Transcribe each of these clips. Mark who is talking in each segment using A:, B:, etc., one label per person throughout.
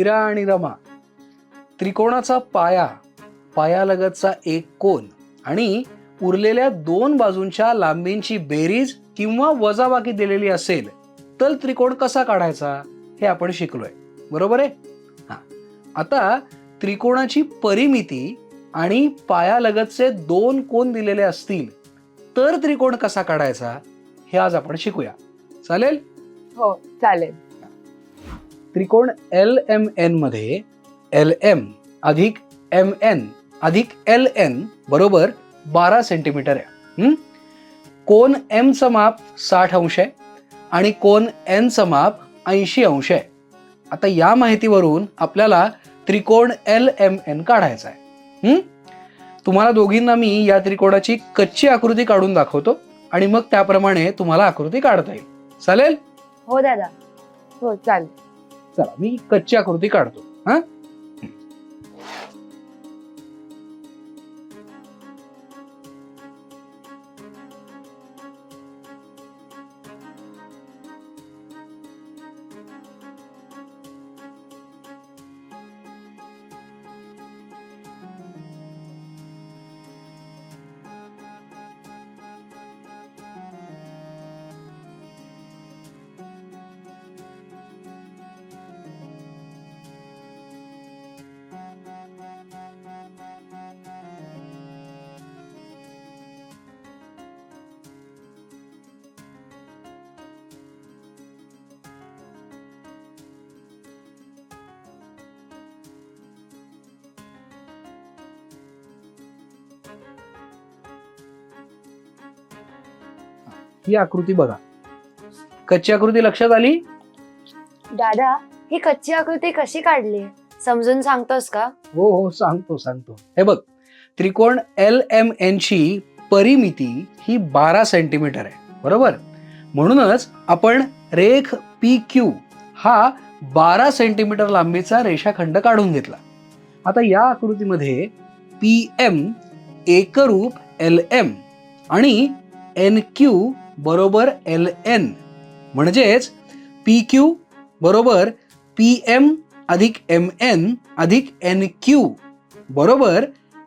A: इरा आणि रमा. त्रिकोणाचा पाया पायालगतचा एक कोन आणि उरलेल्या दोन बाजूंच्या लांबींची बेरीज किंवा वजाबाकी दिलेली असेल तर त्रिकोण कसा काढायचा हे आपण शिकलोय. बरोबर आहे? हा. आता त्रिकोणाची परिमिती आणि पायालगतचे दोन कोन दिलेले असतील तर त्रिकोण कसा काढायचा हे आज आपण शिकूया. चालेल?
B: हो चालेल.
A: त्रिकोण एल एम एनमध्ये एल एम अधिक एम एन अधिक एल एन बरोबर बारा सेंटीमीटर आहे. कोण कोन एम चं माप साठ अंश आहे आणि कोन एन चं माप ऐंशी अंश आहे. आता या माहितीवरून आपल्याला त्रिकोण एल एम एन काढायचा आहे. तुम्हाला दोघींना मी या त्रिकोणाची कच्ची आकृती काढून दाखवतो आणि मग त्याप्रमाणे तुम्हाला आकृती काढता येईल. चालेल?
B: हो दादा. हो चालेल.
A: चला मी कच्ची आकृती काढतो. हा? ही आकृती बघा. कच्ची आकृती लक्षात आली?
B: दादा ही कच्ची आकृती कशी काढली? समजून सांगतोस का?
A: हो हो सांगतो सांगतो. हे बघ त्रिकोण एल एम एन ची परिमिती ही बारा सेंटीमीटर आहे. बरोबर? म्हणूनच आपण रेख पी क्यू हा बारा सेंटीमीटर लांबीचा रेषाखंड काढून घेतला. आता या आकृतीमध्ये पी एम एकरूप एल एम आणि एन क्यू बरोबर एल एन म्हणजेच पी क्यू बरोबर पी एम अधिक एम एन अधिक एन क्यू बरोबर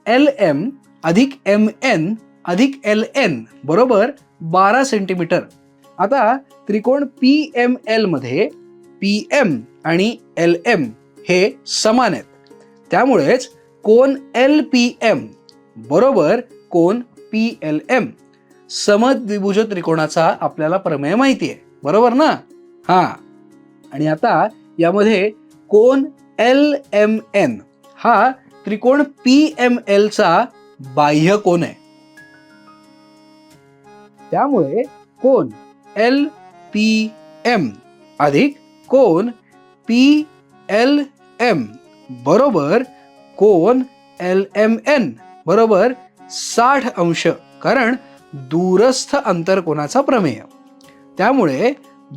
A: एल एम अधिक एम एन अधिक एल एन बरोबर बारा सेंटीमीटर आता त्रिकोण पी एम एलमध्ये पी एम आणि एल एम हे समान आहेत. त्यामुळेच कोन एल पी एम बरोबर कोण? P L M. समद्विभुज त्रिकोणाचा आपल्याला प्रमेय माहिती आहे. बरोबर ना? हा. आणि आता यामध्ये कोण? L M N. हा त्रिकोण पी एम एलचा बाह्य कोण आहे. त्यामुळे कोण? L P M. अधिक कोण? P L M. बरोबर कोन एल एम एन. बरोबर साठ अंश. कारण दूरस्थ अंतर कोणाचा प्रमेय? त्यामुळे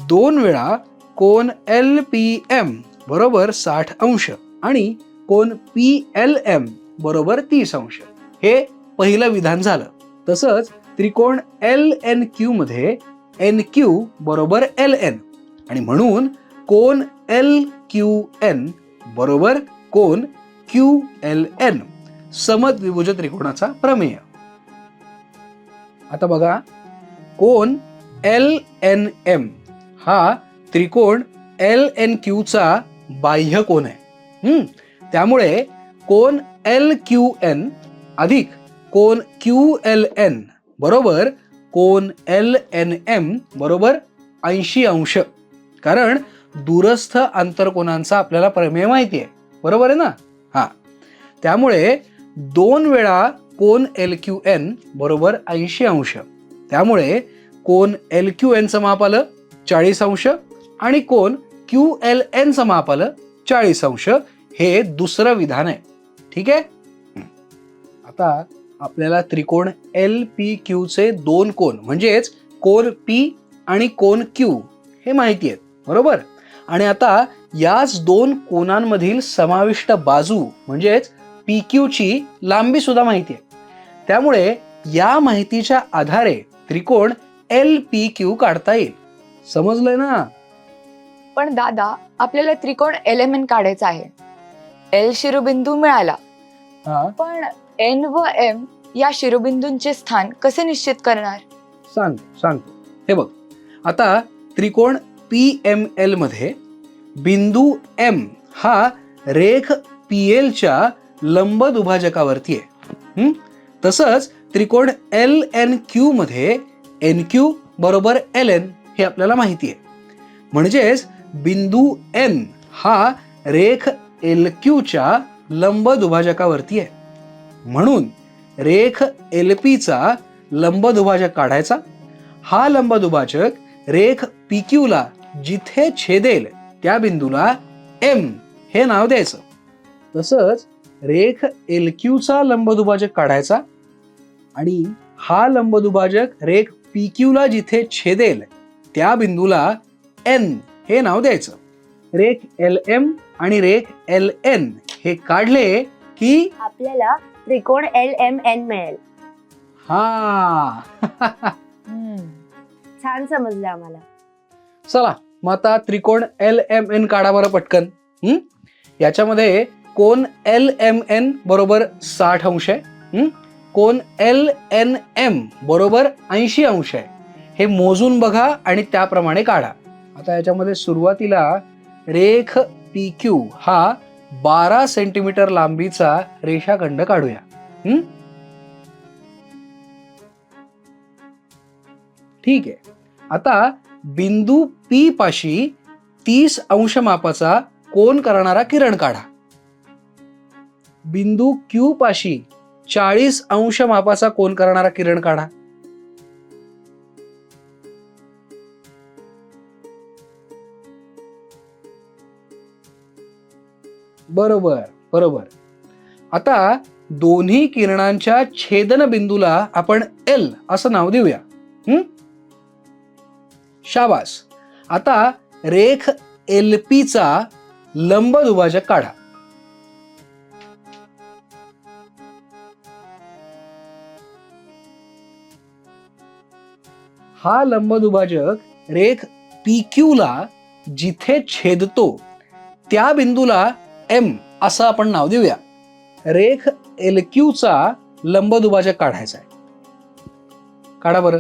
A: दोन वेळा कोन एल पी एम बरोबर साठ अंश आणि कोन पी एल एम बरोबर तीस अंश. हे पहिलं विधान झालं. तसंच त्रिकोण एल एन क्यू मध्ये एन क्यू बरोबर एल एन आणि म्हणून कोन एल क्यू एन बरोबर कोन क्यू एल एन. समद्विभुज त्रिकोणाचा प्रमेय. आता बघा कोण एल एन एम हा त्रिकोण एल एन क्यूचा बाह्य कोण आहे. त्यामुळे कोन एल क्यू एन अधिक कोन क्यू एल एन बरोबर कोन एल एन एम बरोबर ऐंशी अंश. कारण दूरस्थ आंतरकोनांचा आपल्याला प्रमेय माहिती आहे. बरोबर आहे ना? हा. त्यामुळे दोन वेळा कोन एल क्यू एन बरोबर ऐंशी अंश. त्यामुळे कोन एल क्यू एनचं माप आलं चाळीस अंश आणि कोन क्यू एल एनचं माप आलं चाळीस अंश. हे दुसरं विधान आहे. ठीक आहे? आता आपल्याला त्रिकोण एल पी क्यूचे दोन कोन म्हणजेच कोन पी आणि कोन क्यू हे माहिती आहेत. बरोबर? आणि आता याच दोन कोनांमधील समाविष्ट बाजू म्हणजेच पी क्यूची लांबी सुद्धा माहिती आहे. त्यामुळे या माहितीच्या आधारे त्रिकोण एल पी क्यू काढता येईल. समजलंय ना?
C: पण दादा आपल्याला त्रिकोण एल एम एन काढायचा आहे. एल शिरोबिंदू मिळाला.
A: हा.
C: पण एन व एम या शिरोबिंदूंचे स्थान कसे निश्चित करणार?
A: सांग सांगतो हे बघ. आता त्रिकोण पी एम एलमध्ये बिंदू एम हा रेख पी एलच्या लंब दुभाजकावरती आहे. तसंच त्रिकोण एल एन क्यू मध्ये एन क्यू बरोबर एल एन हे आपल्याला माहिती आहे. म्हणजेच बिंदू एन हा रेख एल क्यूच्या लंब दुभाजकावरती आहे. म्हणून रेख एल पीचा लंब दुभाजक काढायचा. हा लंब दुभाजक रेख पी क्यूला जिथे छेदेल त्या बिंदूला एम हे नाव द्यायचं. तसंच रेख एल चा लंब दुभाजक काढायचा आणि हा लंब दुभाजक रेख पी ला जिथे छेदेल त्या बिंदूला एन हे नाव द्यायचं. रेख एल एम आणि रेख एल एन हे काढले की
B: आपल्याला त्रिकोण एल एम एन मिळेल.
A: हा.
B: छान समजलं आम्हाला.
A: चला मग आता त्रिकोण एल एम एन काढा बरं पटकन? याच्यामध्ये कोण एल एम एन बरोबर साठ अंश आहे? कोण एल एन एम बरोबर ऐंशी अंश आहे? हे मोजून बघा आणि त्याप्रमाणे काढा. आता याच्यामध्ये सुरुवातीला रेख पी क्यू हा बारा सेंटीमीटर लांबीचा रेषाखंड काढूया. ठीक आहे. आता बिंदू पी पाशी तीस अंश मापाचा कोण करणारा किरण काढा. बिंदू क्यू पाशी चाळीस अंश मापाचा कोण करणारा किरण काढा. बरोबर बरोबर. आता दोन्ही किरणांच्या छेदन बिंदूला आपण एल असं नाव देऊया. शाबास. आता रेख एल पीचा लंब दुभाजक काढा. हा लंब दुभाजक रेख पी क्यूला जिथे छेदतो त्या बिंदूला एम असं आपण नाव देऊया. रेख एल क्यूचा लंब दुभाजक काढायचा आहे. काढा बरं.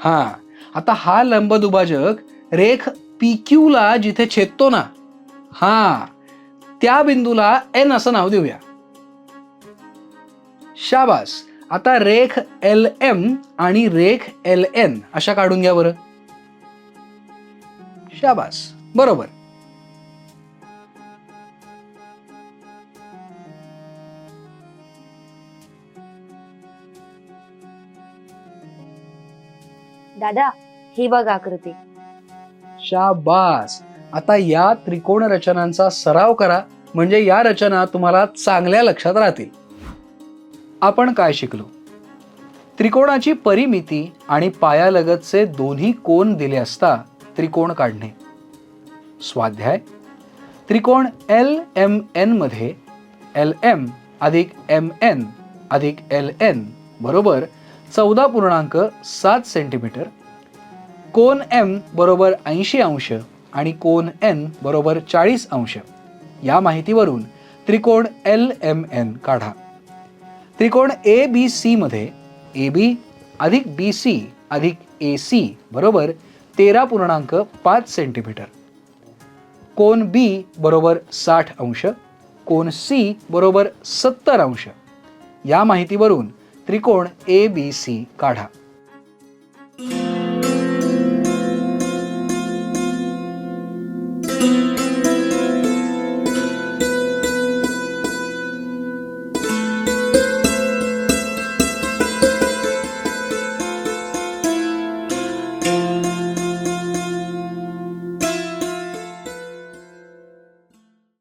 A: हा आता हा लंब दुभाजक रेख पी क्यूला जिथे छेदतो ना हां त्या बिंदूला एन असं नाव देऊया. शाबास. आता रेख एल एम आणि रेख एल एन अशा काढून घ्या बरं. शाबास. बरोबर.
B: दादा ही बघ आकृती.
A: शाबास. आता या त्रिकोण रचनांचा सराव करा. म्हणजे या रचना तुम्हाला चांगल्या लक्षात राहतील. आपण काय शिकलो? त्रिकोणाची परिमिती आणि पायालगतचे दोन्ही कोन दिले असता त्रिकोण काढणे. स्वाध्याय. त्रिकोण एल एम एनमध्ये एल एम अधिक एम एन अधिक एल एन बरोबर चौदा पूर्णांक सात सेंटीमीटर कोन एम बरोबर ऐंशी अंश आणि कोन एन बरोबर चाळीस अंश या माहितीवरून त्रिकोण एल एम एन काढा. त्रिकोण ए बी सी मध्ये ए बी अधिक बी सी अधिक ए सी बरोबर तेरा पूर्णांक पाच सेंटीमीटर कोन बी बरोबर साठ अंश कोन सी बरोबर सत्तर अंश. या माहितीवरून त्रिकोण ए बी सी काढा.